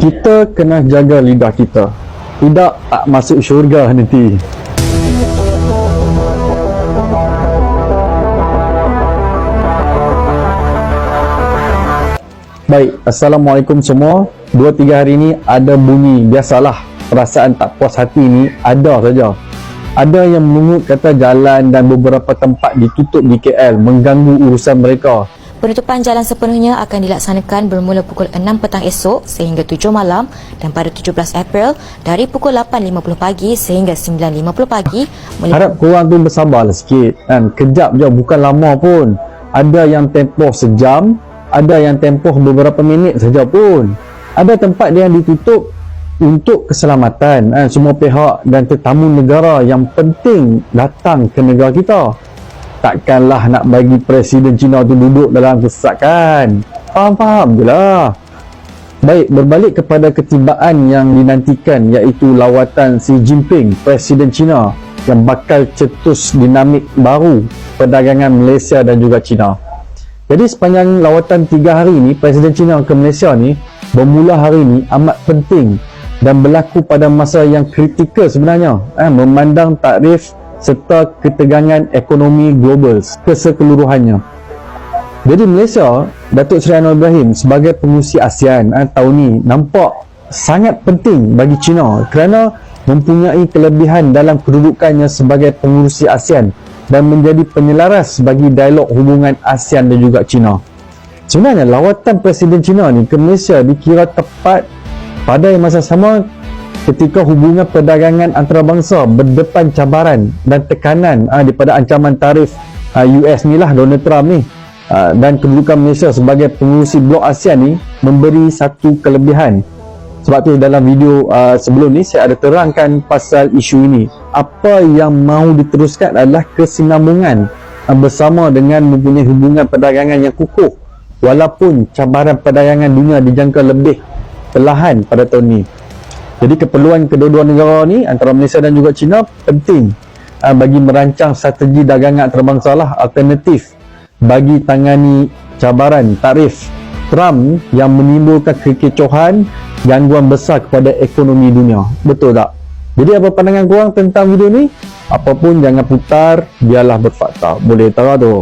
kita kena jaga lidah kita. Tidak tak masuk syurga nanti. Baik, Assalamualaikum semua. Dua tiga hari ni ada bunyi biasalah. Perasaan tak puas hati ni ada saja. Ada yang mengungut kata jalan dan beberapa tempat ditutup di KL mengganggu urusan mereka. Penutupan jalan sepenuhnya akan dilaksanakan bermula pukul 6 petang esok sehingga 7 malam dan pada 17 April dari pukul 8.50 pagi sehingga 9.50 pagi melihat Harap korang tu bersabarlah sikit kan. Kejap je bukan lama pun. Ada yang tempoh sejam, ada yang tempoh beberapa minit saja pun. Ada tempat yang ditutup untuk keselamatan kan, semua pihak dan tetamu negara yang penting datang ke negara kita. Takkanlah nak bagi Presiden Cina tu duduk dalam kesesakan. Faham-faham je lah. Baik, berbalik kepada ketibaan yang dinantikan iaitu lawatan Xi Jinping, Presiden China yang bakal cetus dinamik baru perdagangan Malaysia dan juga China. Jadi sepanjang lawatan tiga hari ini, Presiden China ke Malaysia ni bermula hari ini amat penting dan berlaku pada masa yang kritikal sebenarnya eh, memandang takrif serta ketegangan ekonomi global keseluruhannya. Jadi Malaysia, Datuk Seri Anwar Ibrahim sebagai pengurusi ASEAN eh, tahun ni nampak sangat penting bagi China kerana mempunyai kelebihan dalam kedudukannya sebagai pengurusi ASEAN dan menjadi penyelaras bagi dialog hubungan ASEAN dan juga China. Sebenarnya lawatan Presiden China ni ke Malaysia dikira tepat pada masa sama ketika hubungan perdagangan antarabangsa berdepan cabaran dan tekanan uh, daripada ancaman tarif uh, US ni lah Donald Trump ni uh, dan kedudukan Malaysia sebagai pengurusi blok ASEAN ni memberi satu kelebihan. Sebab tu dalam video uh, sebelum ni saya ada terangkan pasal isu ini. Apa yang mahu diteruskan adalah kesinambungan uh, bersama dengan mempunyai hubungan perdagangan yang kukuh. Walaupun cabaran perdagangan dunia dijangka lebih perlahan pada tahun ni jadi keperluan kedua-dua negara ni antara Malaysia dan juga China penting uh, bagi merancang strategi dagangan antarabangsa lah alternatif bagi tangani cabaran tarif Trump yang menimbulkan kekecohan gangguan besar kepada ekonomi dunia. Betul tak? Jadi apa pandangan korang tentang video ni? Apapun jangan putar, biarlah berfakta. Boleh tahu tu.